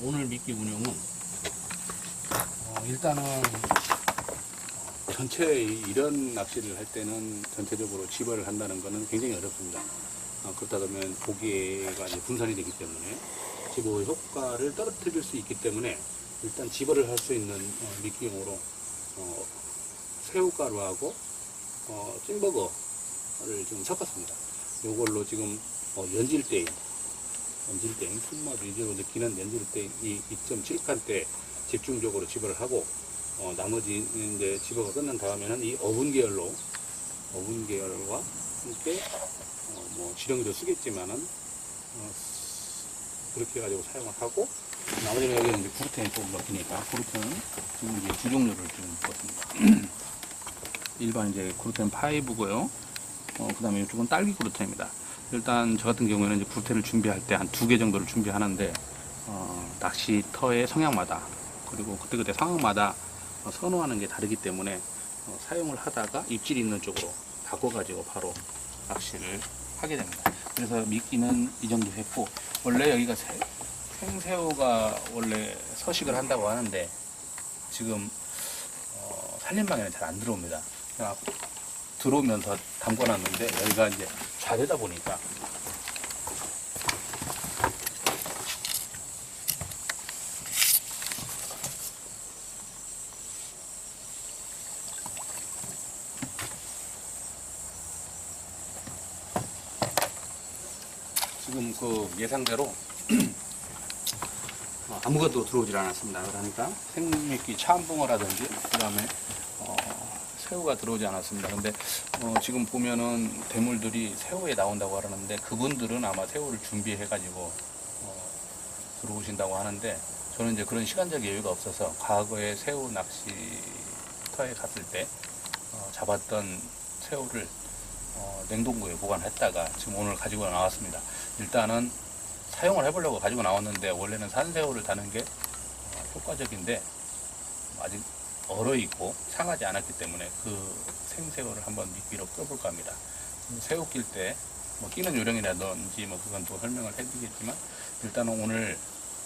미끼 운용은 어, 일단은 어, 전체 이- 이런 낚시를 할 때는 전체적으로 집어를 한다는 것은 굉장히 어렵습니다. 어, 그렇다 그러면 고기가 이제 분산이 되기 때문에 집어 효과를 떨어뜨릴 수 있기 때문에 일단 집어를 할 수 있는 어, 미끼용으로 어, 새우가루하고 어, 찐버거를 좀 섞었습니다. 요걸로 지금 어, 연질대인, 연질대인, 손맛을 위주로 느끼는 연질대인 이 2.7칸대 집중적으로 집어를 하고 어, 나머지 이제 집어가 끝난 다음에는 이 어분 계열로 어분 계열과 함께 어, 뭐 지렁이도 쓰겠지만은 어, 그렇게 해가지고 사용을 하고 나머지는 여기는 이제 구르텐이 또 넣기니까 구르텐은 지금 이제 두 종류를 지금 넣었습니다. 일반 이제 구르텐 파이브고요. 어, 그 다음에 이쪽은 딸기 구르텐입니다. 일단 저 같은 경우에는 이제 구르텐을 준비할 때 한 두 개 정도를 준비하는데 어, 낚시터의 성향마다 그리고 그때그때 상황마다 어, 선호하는 게 다르기 때문에 어, 사용을 하다가 입질 있는 쪽으로 바꿔가지고 바로 낚시를 하게 됩니다. 그래서 미끼는 이 정도 했고 원래 여기가 새- 생새우가 원래 서식을 한다고 하는데 지금 어, 산림방에는 잘 안 들어옵니다. 들어오면서 담궈놨는데 여기가 이제 좌되다 보니까 지금 그 예상대로 어, 아무것도 들어오질 않았습니다. 그러니까 생미끼 참붕어라든지 그다음에 어, 새우가 들어오지 않았습니다. 근데 어, 지금 보면은 대물들이 새우에 나온다고 하는데 그분들은 아마 새우를 준비해가지고 어, 들어오신다고 하는데 저는 이제 그런 시간적 여유가 없어서 과거에 새우 낚시터에 갔을 때 어, 잡았던 새우를 어, 냉동고에 보관했다가 지금 오늘 가지고 나왔습니다. 일단은 사용을 해보려고 가지고 나왔는데 원래는 산새우를 다는 게 어, 효과적인데 아직 얼어 있고 상하지 않았기 때문에 그 생새우를 한번 미끼로 껴볼까 합니다. 새우 낄 때 뭐 끼는 요령이라든지 뭐 그건 또 설명을 해드리겠지만 일단은 오늘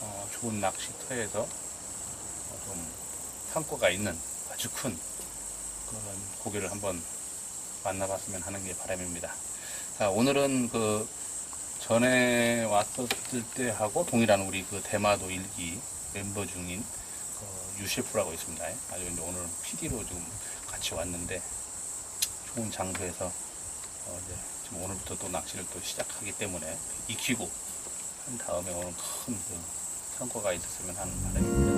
어, 좋은 낚시터에서 어, 좀 상과가 있는 아주 큰 그런 고기를 한번 만나봤으면 하는 게 바람입니다. 자, 오늘은 그 전에 왔었을 때 하고 동일한 우리 그 대마도 일기 멤버 중인 그 유셰프라고 있습니다. 아주 이제 오늘 PD로 지금 같이 왔는데 좋은 장소에서 어 이제 지금 오늘부터 또 낚시를 또 시작하기 때문에 익히고 한 다음에 오늘 큰그 성과가 있었으면 하는 바람입니다.